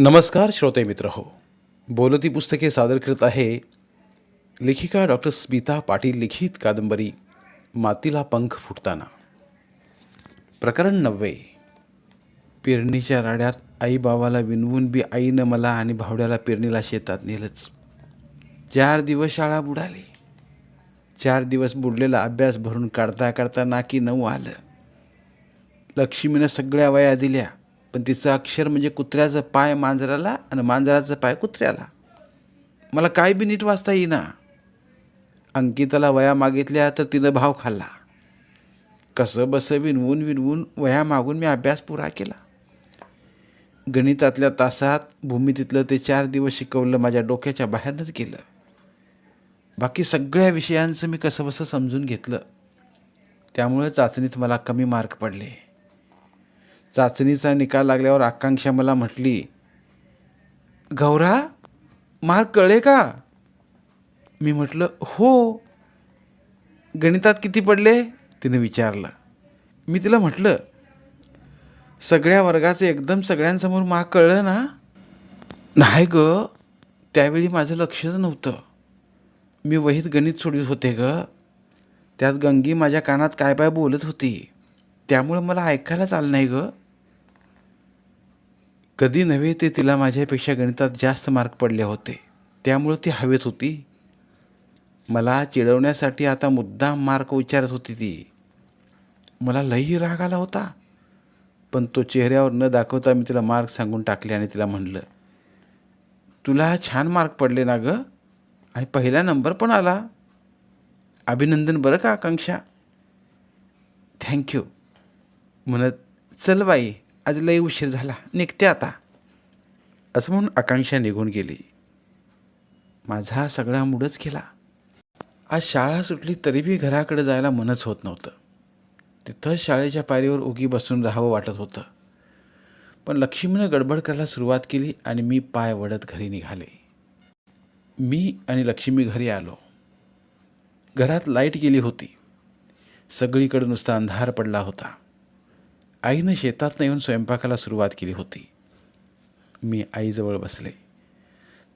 नमस्कार श्रोते मित्र हो. बोलती पुस्तके सादर करत आहे. लेखिका डॉक्टर स्मिता पाटील लिखित कादंबरी मातीला पंख फुटताना. प्रकरण नव्वे. पेरणीच्या राड्यात आईबाबाला विनवून बी आईनं मला आणि भावड्याला पेरणीला शेतात नेलंच. चार दिवस शाळा बुडाली. चार दिवस बुडलेला अभ्यास भरून काढता काढता नाकी नऊ आलं. लक्ष्मीनं सगळ्या वया दिल्या. पण तिचं अक्षर म्हणजे कुत्र्याचं पाय मांजराला आणि मांजराचं पाय कुत्र्याला. मला काय बी नीट वाचता येईना. अंकिताला वया मागितल्या तर तिनं भाव खाल्ला. कसं बसं विनवून विनवून वया मागून मी अभ्यास पुरा केला. गणितातल्या तासात भूमितीतलं ते चार दिवस शिकवलं माझ्या डोक्याच्या बाहेरनंच गेलं. बाकी सगळ्या विषयांचं मी कसं बसं समजून घेतलं. त्यामुळे चाचणीत मला कमी मार्क पडले. चाचणीचा निकाल लागल्यावर आकांक्षा मला म्हटली गौरा मार्क कळले का? मी म्हटलं हो. गणितात किती पडले? तिने विचारलं. मी तिला म्हटलं सगळ्या वर्गाचं एकदम सगळ्यांसमोर मार्क कळलं ना? नाही ग त्यावेळी माझं लक्षच नव्हतं. मी वहीत गणित सोडवीत होते ग. त्यात गंगी माझ्या कानात काय काय बोलत होती. त्यामुळं मला ऐकायलाच आलं नाही ग. कधी नव्हे ते तिला माझ्यापेक्षा गणितात जास्त मार्क पडले होते. त्यामुळं ती हवेत होती. मला चिडवण्यासाठी आता मुद्दाम मार्क विचारत होती ती. मला लई राग आला होता. पण तो चेहऱ्यावर न दाखवता मी तिला मार्क सांगून टाकले आणि तिला म्हणलं तुला छान मार्क पडले ना ग. आणि पहिला नंबर पण आला. अभिनंदन बरं का आकांक्षा. थँक्यू. म्हणत चल बाई आज लई उशीर झाला निघते आता. असं म्हणून आकांक्षा निघून गेली. माझा सगळा मूडच गेला. आज शाळा सुटली तरी बी घराकडे जायला मनच होत नव्हतं. तिथं शाळेच्या पायरीवर उगी बसून राहावं वाटत होतं. पण लक्ष्मीनं गडबड करायला सुरुवात केली आणि मी पाय वडत घरी निघाले. मी आणि लक्ष्मी घरी आलो. घरात लाइट गेली होती. सगळीकडे नुसता अंधार पडला होता. आईनं शेतातनं येऊन स्वयंपाकाला सुरुवात केली होती. मी आईजवळ बसले.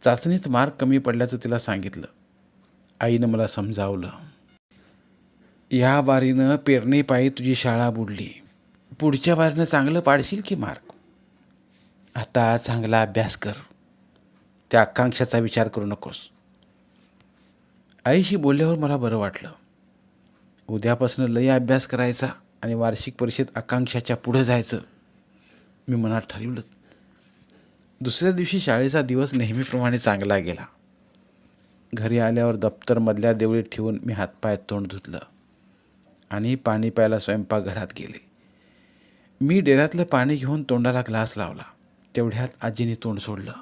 चाचणीत मार्क कमी पडल्याचं तिला सांगितलं. आईनं मला समजावलं. या बारीनं पेरणीपायी तुझी शाळा बुडली. पुढच्या बारीनं चांगलं पाडशील की मार्क? आता चांगला अभ्यास कर. त्या आकांक्षाचा विचार करू नकोस. आईशी बोलल्यावर मला बरं वाटलं. उद्यापासून लय अभ्यास करायचा. आणि वार्षिक परीक्षेत आकांक्षाच्या पुढं जायचं मी मनात ठरवलं. दुसऱ्या दिवशी शाळेचा दिवस नेहमीप्रमाणे चांगला गेला. घरी आल्यावर दप्तर मधल्या देवळीत ठेवून मी हातपाय तोंड धुतलं आणि पाणी प्यायला स्वयंपाकघरात गेले. मी डेऱ्यातलं पाणी घेऊन तोंडाला ग्लास लावला. तेवढ्यात आजीने तोंड सोडलं.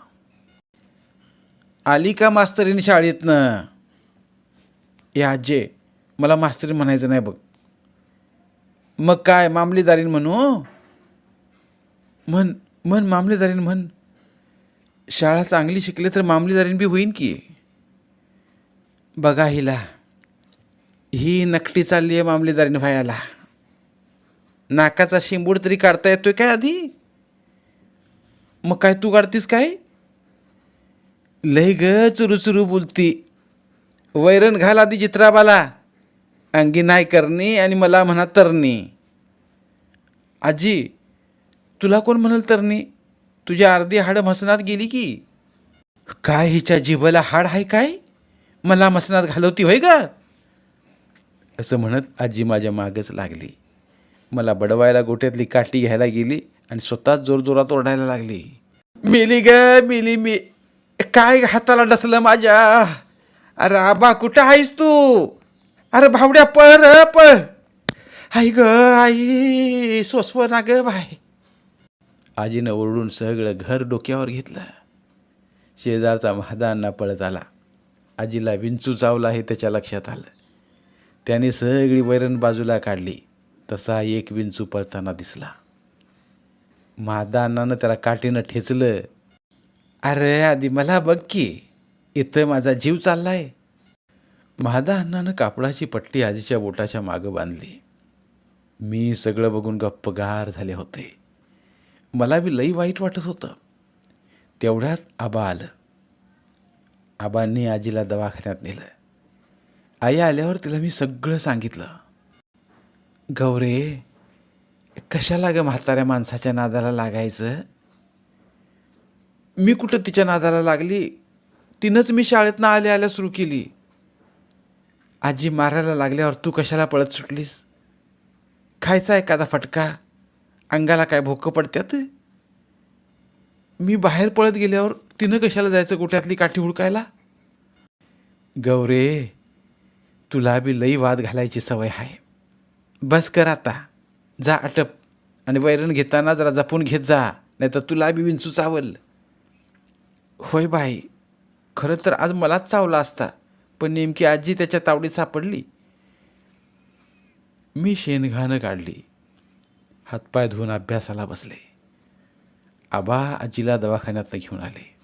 आली का मास्तरीने शाळेतनं? ए आजे मला मास्तरी म्हणायचं नाही बघ. मग काय मामलेदारीन म्हणू म्हण म्हण मामलेदारीन म्हण. शाळा चांगली शिकले तर मामलेदारीन बी होईन की. बघा हिला. ही नकटी चालली आहे मामलेदारीन व्हायला. नाकाचा शिंबूड तरी काढता येतोय काय आधी? मग काय तू काढतीस काय? लय ग चुरू चुरू बोलती. वैरण घाल आधी चित्राबाला अंगी नाही करणी आणि मला म्हणा तरणी. आजी तुला कोण म्हणाल तरणी? तुझी अर्धी हाडं मसनात गेली की? काय हिच्या जिभेला हाड आहे काय? मला मसनात घालवती होय का असं म्हणत आजी माझ्या मागच लागली. मला बडवायला गोट्यातली काठी घ्यायला गेली आणि स्वतःच जोरजोरात ओरडायला लागली. मिली ग मिली मी. काय हाताला डसलं माझ्या? अरे आबा कुठं आहेस तू? अरे भावड्या पळ र पळ. आई ग आई सोसव ना ग बाय आजीनं ओरडून सगळं घर डोक्यावर घेतलं. शेजारचा महादांना पळत आला. आजीला विंचू चावला हे त्याच्या लक्षात आलं. त्याने सगळी वैरण बाजूला काढली. तसा एक विंचू पळताना दिसला. महादानानं त्याला काठीनं ठेचलं. अरे आधी मला बघ की इथं माझा जीव चाललाय. महादा अण्णानं कापडाची पट्टी आजीच्या बोटाच्या मागं बांधली. मी सगळं बघून गप्पगार झाले होते. मला बी लई वाईट वाटत होतं. तेवढ्यात आबा आलं. आबांनी आजीला दवाखान्यात नेलं. आई आल्यावर तिला मी सगळं सांगितलं. गौरे कशाला ग म्हाताऱ्या माणसाच्या नादाला लागायचं? मी कुठं तिच्या नादाला लागली? तिनंच मी शाळेतनं आल्या आल्या सुरू केली. आजी मारायला लागल्यावर तू कशाला पळत सुटलीस? खायचा एखादा फटका? अंगाला काय भोकं पडत्यात? मी बाहेर पळत गेल्यावर तिनं कशाला जायचं गोट्यातली काठी हुडकायला? गौरे तुला बी लई वाद घालायची सवय आहे. बस कर आता. जा आटप आणि वैरण घेताना जरा जपून घेत जा नाही तर तुला बी विंचू चावल. होय बाई खरं तर आज मलाच चावला असता. पण नेमकी आजी त्याच्या तावडीत सापडली. मी शेणघाणं काढली. हातपाय धुवून अभ्यासाला बसले. आबा आजीला दवाखान्यातनं घेऊन आले.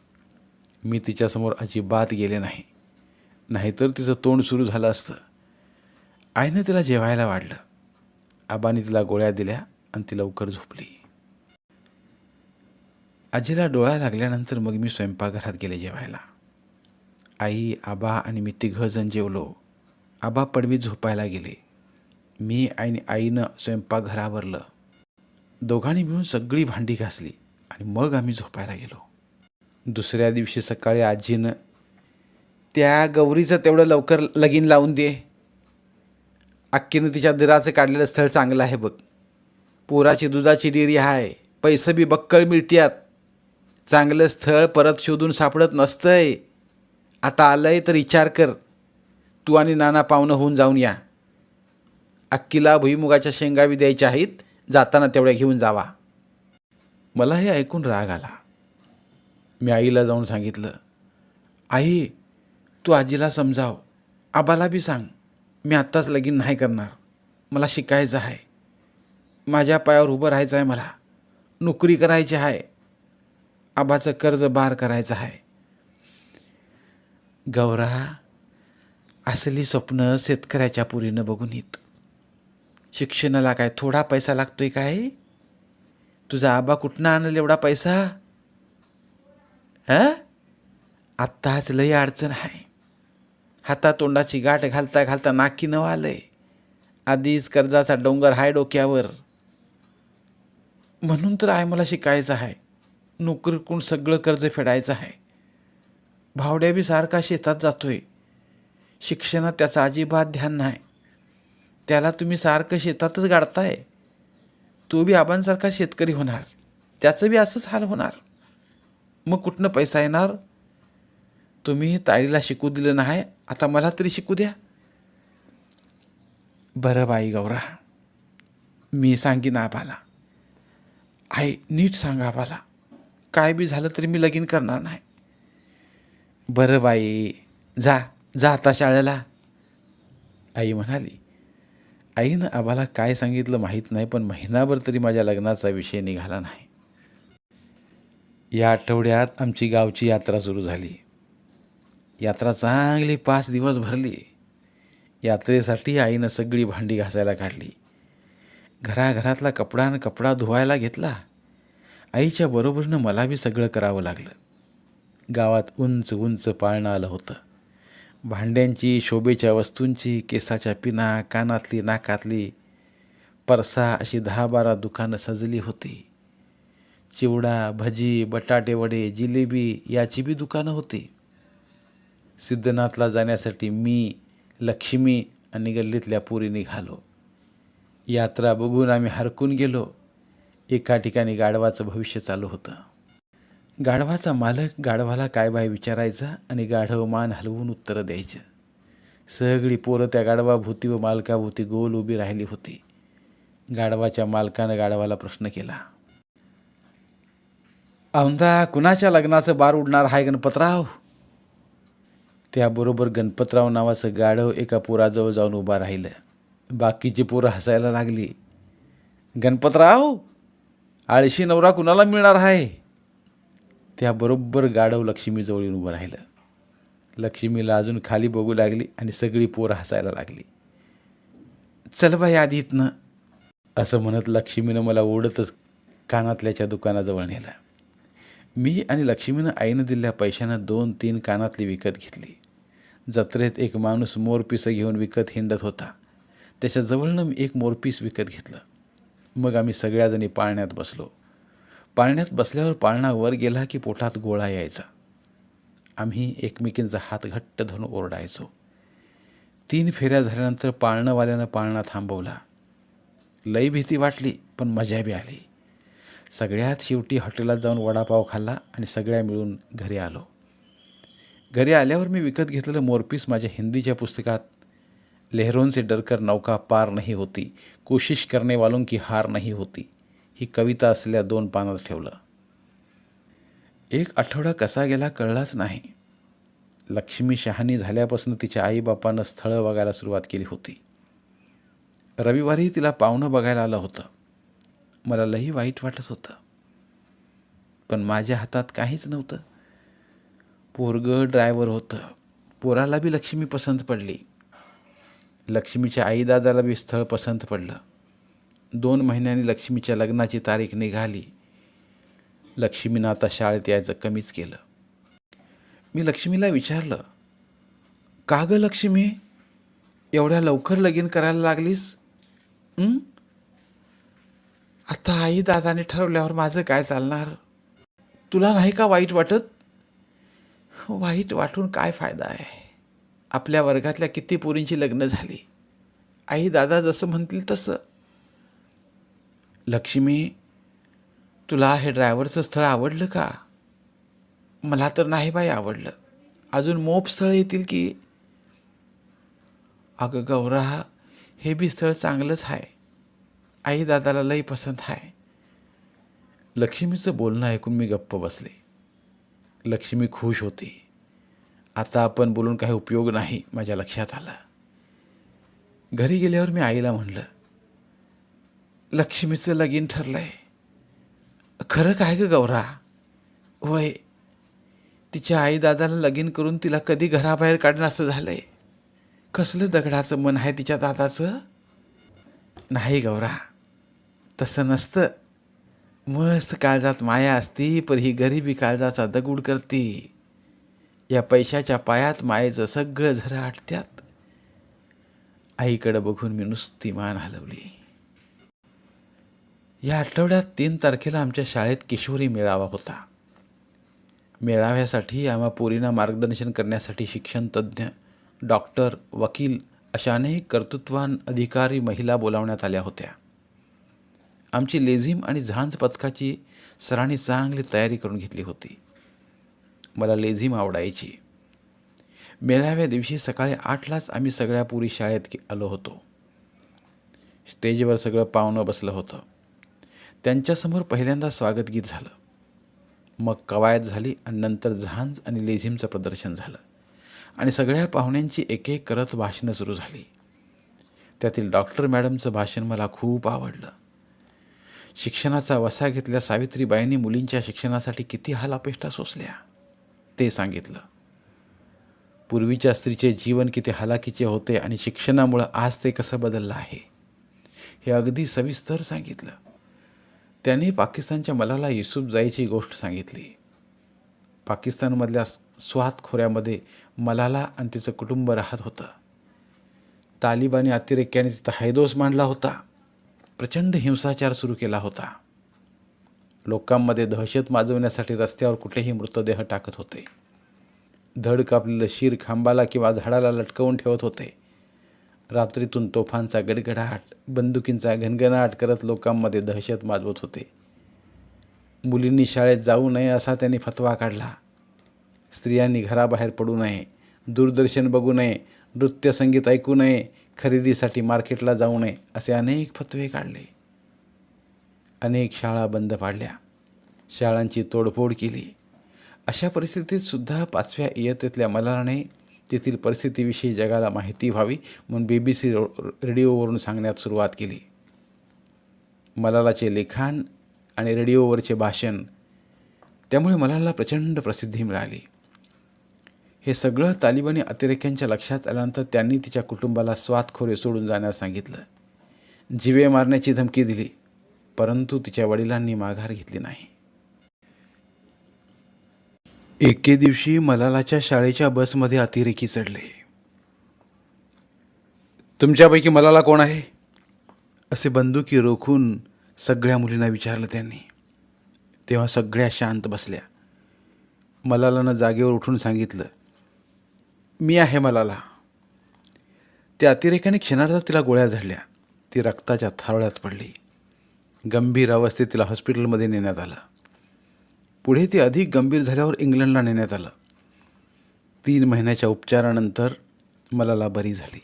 मी तिच्यासमोर अजिबात गेले नाही. नाहीतर तिचं तोंड सुरू झालं असतं. आईनं तिला जेवायला वाढलं. आबाने तिला गोळ्या दिल्या आणि ती लवकर झोपली. आजीला डोळा लागल्यानंतर मग मी स्वयंपाकघरात गेले जेवायला. आई आबा आणि मी तिघंजण जेवलो. आबा पडवी झोपायला गेले. मी आणि आईनं स्वयंपाकघरावरलं. दोघांनी मिळून सगळी भांडी घासली आणि मग आम्ही झोपायला गेलो. दुसऱ्या दिवशी सकाळी आजीनं त्या गौरीचं तेवढं लवकर लगीन लावून दे. अक्कीनं तिच्या दिराचं काढलेलं स्थळ चांगलं आहे बघ. पोराची दुधाची डिरी आहे. पैसे बी बक्कळ मिळत्यात. चांगलं स्थळ परत शोधून सापडत नसतंय. आता आलंय तर विचार कर. तू आणि नाना पाहुणं होऊन जाऊन या. अक्कीला भुईमुगाच्या शेंगा बी द्यायच्या आहेत. जाताना तेवढ्या घेऊन जावा. मला हे ऐकून राग आला. मी आईला जाऊन सांगितलं आई तू आजीला समजाव. आबाला बी सांग. मी आत्ताच लगीन नाही करणार. मला शिकायचं आहे. माझ्या पायावर उभं राहायचं आहे मला. नोकरी करायची आहे. आबाचं कर्ज बार करायचं आहे. गौरा असली स्वप्न शेतकऱ्याच्या पुरीनं बघून येत शिक्षणाला काय थोडा पैसा लागतोय काय? तुझा आबा कुठनं आणल एवढा पैसा? हां? आत्ताच लई अडचण आहे हातातोंडाची गाठ घालता घालता नाकी न आलंय. आधीच कर्जाचा डोंगर हाय डोक्यावर. म्हणून तर आहे मला शिकायचं आहे नोकरी कोण सगळं कर्ज फेडायचं आहे भावड्या बी सारखा शेतात जातोय. शिक्षणात त्याचं अजिबात ध्यान नाही. त्याला तुम्ही सारखं शेतातच गाडताय. तो बी आबांसारखा शेतकरी होणार. त्याचं बी असंच हाल होणार. मग कुठनं पैसा येणार? तुम्ही ताईला शिकू दिलं नाही आता मला तरी शिकू द्या. बरं बाई गौरा मी सांगीन आबाला. आई नीट सांगा आबाला. काय बी झालं तरी मी लगीन करणार नाही. बरं बाई जा जा आता शाळेला. आई म्हणाली आईनं आबाला काय सांगितलं माहीत नाही पण महिनाभर तरी माझ्या लग्नाचा विषय निघाला नाही. या आठवड्यात आमची गावची यात्रा सुरू झाली. यात्रा चांगली पाच दिवस भरली. यात्रेसाठी आईनं सगळी भांडी घासायला काढली. घराघरातला कपडा आणि कपडा धुवायला घेतला. आईच्या बरोबरीनं मला बी सगळं करावं लागलं. गावात उंच उंच पाळणं आलं होतं. भांड्यांची शोभेच्या वस्तूंची केसाच्या पिना कानातली नाकातली परसा अशी दहा बारा दुकानं सजली होती. चिवडा भजी बटाटेवडे जिलेबी याची बी दुकानं होती. सिद्धनाथला जाण्यासाठी मी लक्ष्मी आणि गल्लीतल्या पुरी निघालो यात्रा बघून आम्ही हरकून गेलो. एका ठिकाणी गाढवाचं भविष्य चालू होतं. गाढवाचा मालक गाढवाला काय बाय विचारायचा आणि गाढव मान हलवून उत्तरं द्यायचं. सगळी पोरं त्या गाढवाभोवती व मालकाभोवती गोल उभी राहिली होती. गाढवाच्या मालकानं गाढवाला प्रश्न केला. औंधा कुणाच्या लग्नाचं बार उडणार आहे गणपतराव? त्याबरोबर गणपतराव नावाचं गाढव एका पोराजवळ जाऊन उभा राहिलं. बाकीची पोरं हसायला लागली. गणपतराव आळशी नवरा कुणाला मिळणार आहे त्याबरोबर गाढव लक्ष्मीजवळ येऊन उभं राहिलं. लक्ष्मीला अजून खाली बघू लागली आणि सगळी पोरं हसायला लागली. चल बाई आधी इथनं असं म्हणत लक्ष्मीनं मला ओढतच कानातल्याच्या दुकानाजवळ नेलं. मी आणि लक्ष्मीनं आईनं दिलेल्या पैशानं दोन तीन कानातली विकत घेतली. जत्रेत एक माणूस मोरपिसं घेऊन विकत हिंडत होता. त्याच्याजवळनं मी एक मोरपीस विकत घेतलं. मग आम्ही सगळ्याजणी पाळण्यात बसलो. पाळण्यात बसल्यावर पाळणा वर गेला की पोटात गोळा यायचा. आम्ही एकमेकींचा हात घट्ट धरून ओरडायचो. तीन फेऱ्या झाल्यानंतर पाळणंवाल्यानं पाळणा थांबवला. लई भीती वाटली पण मजा बी आली. सगळ्यात शेवटी हॉटेलात जाऊन वडापाव खाल्ला आणि सगळ्या मिळून घरी आलो. घरी आल्यावर मी विकत घेतलेलं मोरपीस माझ्या हिंदीच्या पुस्तकात लेहरोंचे डरकर नौका पार नाही होती कोशिश करणे वालों की हार नाही होती. ही कविता असलेल्या दोन पानात ठेवलं. एक आठवडा कसा गेला कळलाच नाही. लक्ष्मी शहाणी झाल्यापासून तिच्या आईबापानं स्थळं बघायला सुरुवात केली होती. रविवारी तिला पाहुणं बघायला आलं होतं. मला लई वाईट वाटत होतं. पण माझ्या हातात काहीच नव्हतं. पोरगं ड्रायव्हर होतं. पोराला बी लक्ष्मी पसंत पडली. लक्ष्मीच्या आईदादाला बी स्थळ पसंत पडलं. दोन महिन्यांनी लक्ष्मीच्या लग्नाची तारीख निघाली. लक्ष्मीनं आता शाळेत यायचं कमीच केलं. मी लक्ष्मीला विचारलं का गं लक्ष्मी? एवढ्या लवकर लगीन करायला लागलीस? आता आई दादाने ठरवल्यावर माझं काय चालणार? तुला नाही का वाईट वाटत? वाईट वाटून काय फायदा आहे? आपल्या वर्गातल्या किती पोरींची लग्न झाली. आई दादा जसं म्हणतील तसं. लक्ष्मी तुला हे ड्रायव्हरचं स्थळ आवडलं का? मला तर नाही बाई आवडलं. अजून मोप स्थळ येतील की? अगं गौरा हे बी स्थळ चांगलंच आहे आई दादाला लई पसंत आहे लक्ष्मीचं बोलणं ऐकून मी गप्प बसले. लक्ष्मी खुश होती. आता आपण बोलून काही उपयोग नाही माझ्या लक्षात आलं. घरी गेल्यावर मी आईला म्हणलं लक्ष्मीचं लगीन ठरलंय. खरं काय ग गौरा? वय तिच्या आई दादाला लगीन करून तिला कधी घराबाहेर काढणं असं झालंय? कसलं दगडाचं मन आहे तिच्या दादाचं? नाही गौरा तसं नसतं. मस्त काळजात माया असती पण ही गरिबी काळजाचा दगूड करती. या पैशाच्या पायात मायेचं सगळं झरं आटत्यात. आईकडं बघून मी नुसती मान हलवली. या आठवड्यात तीन तारखेला आमच्या शाळेत किशोरी मेळावा होता. मेळाव्यासाठी आम्हा पोरींना मार्गदर्शन करण्यासाठी शिक्षणतज्ज्ञ डॉक्टर वकील अशा अनेक कर्तृत्वान अधिकारी महिला बोलावण्यात आल्या होत्या. आमची लेझिम आणि झांज पथकाची सरांनी चांगली तयारी करून घेतली होती. मला लेझिम आवडायची. मेळाव्या दिवशी सकाळी आठलाच आम्ही सगळ्या पुरी शाळेत आलो होतो. स्टेजवर सगळं पाहुणं बसलं होतं. त्यांच्यासमोर पहिल्यांदा स्वागत गीत झालं. मग कवायत झाली आणि नंतर झांज आणि लेझिमचं प्रदर्शन झालं. आणि सगळ्या पाहुण्यांची एक एक करत भाषणं सुरू झाली. त्यातील डॉक्टर मॅडमचं भाषण मला खूप आवडलं. शिक्षणाचा वसा घेतल्या सावित्रीबाईंनी मुलींच्या शिक्षणासाठी किती हाल अपेष्टा सोसल्या ते सांगितलं. पूर्वीच्या स्त्रीचे जीवन किती हालाकीचे होते आणि शिक्षणामुळं आज ते कसं बदललं आहे हे अगदी सविस्तर सांगितलं. त्यांनी पाकिस्तानच्या मलाला युसुफ जाईची गोष्ट सांगितली. पाकिस्तानमधल्या स्वात खोऱ्यामध्ये मलाला आणि तिचं कुटुंब राहत होतं. तालिबानी अतिरेक्याने तिथं हैदोस मांडला होता. प्रचंड हिंसाचार सुरू केला होता. लोकांमध्ये दहशत माजवण्यासाठी रस्त्यावर कुठेही मृतदेह टाकत होते. धड कापलेलं शीर खांबाला किंवा झाडाला लटकवून ठेवत होते. रात्रीतून तोफांचा गडगडाट बंदुकींचा घनघनाट करत लोकांमध्ये दहशत माजवत होते. मुलींनी शाळेत जाऊ नये असा त्यांनी फतवा काढला. स्त्रियांनी घराबाहेर पडू नये दूरदर्शन बघू नये नृत्य संगीत ऐकू नये खरेदीसाठी मार्केटला जाऊ नये असे अनेक फतवे काढले. अनेक शाळा बंद पाडल्या. शाळांची तोडफोड केली. अशा परिस्थितीत सुद्धा पाचव्या इयत्तेतल्या मलाराने तेथील परिस्थितीविषयी जगाला माहिती व्हावी म्हणून बी बी सी रेडिओवरून सांगण्यात सुरुवात केली. मलालाचे लिखाण आणि रेडिओवरचे भाषण त्यामुळे मलाला प्रचंड प्रसिद्धी मिळाली. हे सगळं तालिबानी अतिरेक्यांच्या लक्षात आल्यानंतर त्यांनी तिच्या कुटुंबाला स्वातखोरे सोडून जाण्यास सांगितलं. जिवे मारण्याची धमकी दिली परंतु तिच्या वडिलांनी माघार घेतली नाही. एके दिवशी मलालाच्या शाळेच्या बसमध्ये अतिरेकी चढले. तुमच्यापैकी मलाला कोण आहे? असे बंदुकी रोखून सगळ्या मुलींना विचारलं त्यांनी. तेव्हा सगळ्या शांत बसल्या. मलालानं जागेवर उठून सांगितलं मी आहे मलाला. त्या अतिरेकाने क्षणार्धात तिला गोळ्या झाडल्या. ती रक्ताच्या थारोळ्यात पडली. गंभीर अवस्थेत तिला हॉस्पिटलमध्ये नेण्यात आलं. पुढे ती अधिक गंभीर झाल्यावर इंग्लंडला नेण्यात आलं. तीन महिन्याच्या उपचारानंतर मलाला बरी झाली.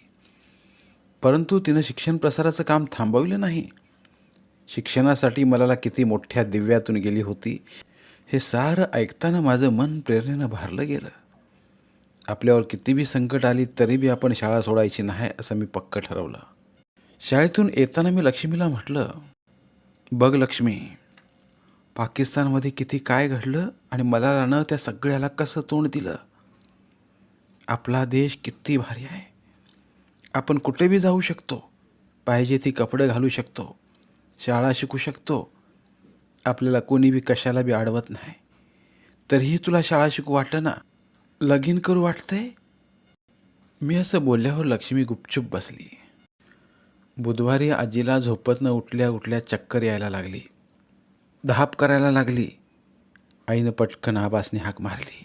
परंतु तिनं शिक्षण प्रसाराचं काम थांबवलं नाही. शिक्षणासाठी मलाला किती मोठ्या दिव्यातून गेली होती हे सारं ऐकताना माझं मन प्रेरणेनं भारलं गेलं. आपल्यावर किती बी संकट आली तरी बी आपण शाळा सोडायची नाही असं मी पक्क ठरवलं. शाळेतून येताना मी लक्ष्मीला म्हटलं बघ लक्ष्मी पाकिस्तानमध्ये किती काय घडलं आणि मलालानं त्या सगळ्याला कसं तोंड दिलं? आपला देश किती भारी आहे. आपण कुठे बी जाऊ शकतो. पाहिजे ती कपडे घालू शकतो. शाळा शिकू शकतो. आपल्याला कोणी बी कशाला बी अडवत नाही. तरीही तुला शाळा शिकू वाटतं ना? लगीन करू वाटतंय? मी असं बोलल्यावर लक्ष्मी गुपचूप बसली. बुधवारी आजीला झोपत न उठल्या उठल्या चक्कर यायला लागली. धाप करायला लागली. आईनं पटकन आबासने हाक मारली.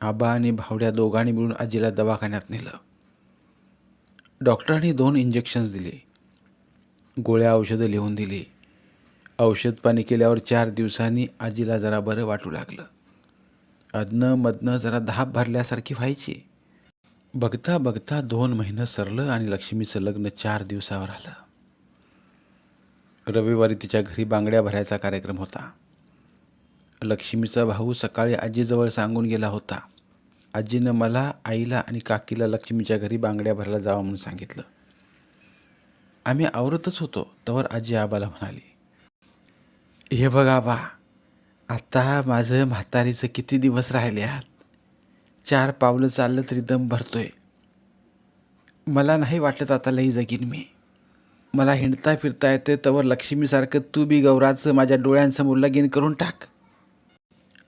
आबा आणि भावड्या दोघांनी मिळून आजीला दवाखान्यात नेलं. डॉक्टरांनी दोन इंजेक्शन्स दिले. गोळ्या औषधं लिहून दिली. औषध पाणी केल्यावर चार दिवसांनी आजीला जरा बरं वाटू लागलं. अदनं मधनं जरा धाप भरल्यासारखी व्हायची. बघता बघता दोन महिनं सरलं आणि लक्ष्मीचं लग्न चार दिवसावर आलं. रविवारी तिच्या घरी बांगड्या भरायचा कार्यक्रम होता. लक्ष्मीचा भाऊ सकाळी आजीजवळ सांगून गेला होता आजीनं मला आईला आणि काकीला लक्ष्मीच्या घरी बांगड्या भरायला जावं म्हणून सांगितलं. आम्ही आवरतच होतो तवर आजी आबाला म्हणाली हे बघ आबा आता माझं म्हातारीचं किती दिवस राहिले आहात? चार पावलं चाललं तरी दम भरतोय. मला नाही वाटत आता लई जगीन मी. मला हिंडता फिरता येते तवर लक्ष्मीसारखं तू बी गौराचं माझ्या डोळ्यांसमोर लगीन करून टाक.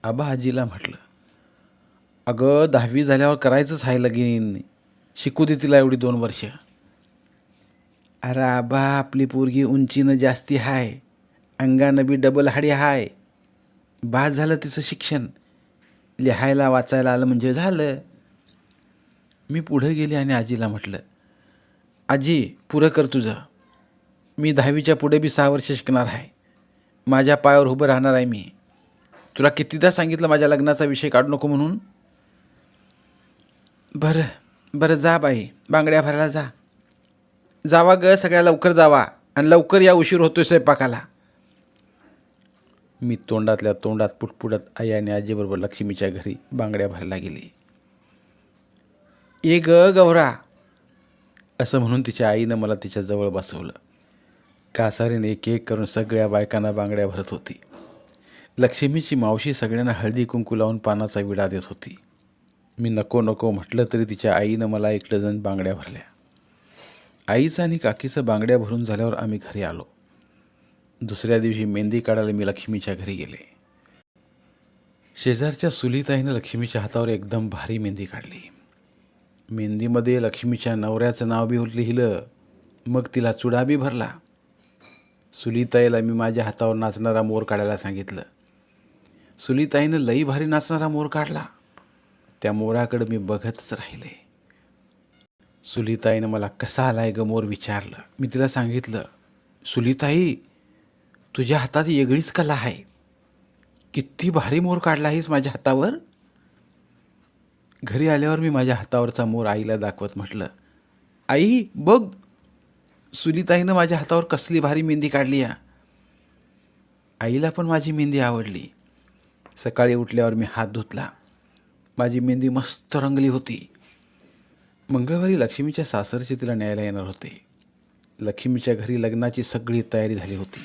आबा आजीला म्हटलं अगं दहावी झाल्यावर करायचंच आहे लगीन. शिकू दे तिला एवढी दोन वर्ष. अरे आबा आपली पोरगी उंचीनं जास्ती हाय अंगानं बी डबल हाडी हाय. बाद झालं तिचं शिक्षण. लिहायला वाचायला आलं म्हणजे झालं. मी पुढं गेले आणि आजीला म्हटलं आजी पुरं कर तुझं. मी दहावीच्या पुढे बी सहा वर्ष शिकणार आहे. माझ्या पायावर उभं राहणार आहे मी. तुला कितीदा सांगितलं माझ्या लग्नाचा विषय काढू नको म्हणून? बरं बरं जा बाई बांगड्या भरायला जा. जावा ग सगळ्या लवकर जावा. आणि लवकर या उशीर होतोय स्वयंपाकाला. मी तोंडातल्या तोंडात पुटपुटत आई आणि आजीबरोबर लक्ष्मीच्या घरी बांगड्या भरायला गेली. ये ग गौरा. असं म्हणून तिच्या आईनं मला तिच्याजवळ बसवलं. कासारीने एक एक करून सगळ्या बायकांना बांगड्या भरत होती. लक्ष्मीची मावशी सगळ्यांना हळदी कुंकू लावून पानाचा विडा देत होती. मी नको नको म्हटलं तरी तिच्या आईनं मला एक डझन बांगड्या भरल्या. आईचं आणि काकीचं बांगड्या भरून झाल्यावर आम्ही घरी आलो. दुसऱ्या दिवशी मेहंदी काढायला मी लक्ष्मीच्या घरी गेले. शेजारच्या सुलीताईनं लक्ष्मीच्या हातावर एकदम भारी मेहंदी काढली. मेहंदीमध्ये लक्ष्मीच्या नवऱ्याचं नाव बी लिहिलं. मग तिला चुडा बी भरला. सुलीताईला मी माझ्या हातावर नाचणारा मोर काढायला सांगितलं. सुलीताईनं लई भारी नाचणारा मोर काढला. त्या मोराकडे मी बघतच राहिले. सुलीताईनं मला कसा आलाय ग मोर विचारलं. मी तिला सांगितलं सुलीताई तुझ्या हातात वेगळीच कला आहे. किती भारी मोर काढला आहेस माझ्या हातावर. घरी आल्यावर मी माझ्या हातावरचा मोर आईला दाखवत म्हटलं आई बघ सुनीताईनं माझ्या हातावर कसली भारी मेहंदी काढली या. आईला पण माझी मेहंदी आवडली. सकाळी उठल्यावर मी हात धुतला. माझी मेहंदी मस्त रंगली होती. मंगळवारी लक्ष्मीच्या सासरचे तिला न्यायला येणार होते. लक्ष्मीच्या घरी लग्नाची सगळी तयारी झाली होती.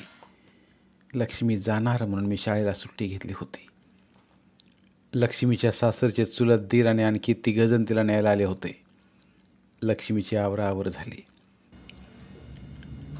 लक्ष्मी जाणार म्हणून मी शाळेला सुट्टी घेतली होती. लक्ष्मीच्या सासरचे चुलत दीर आणि आणखी तिघजण तिला न्यायला आले होते. लक्ष्मीची आवराआवर झाली.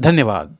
धन्यवाद.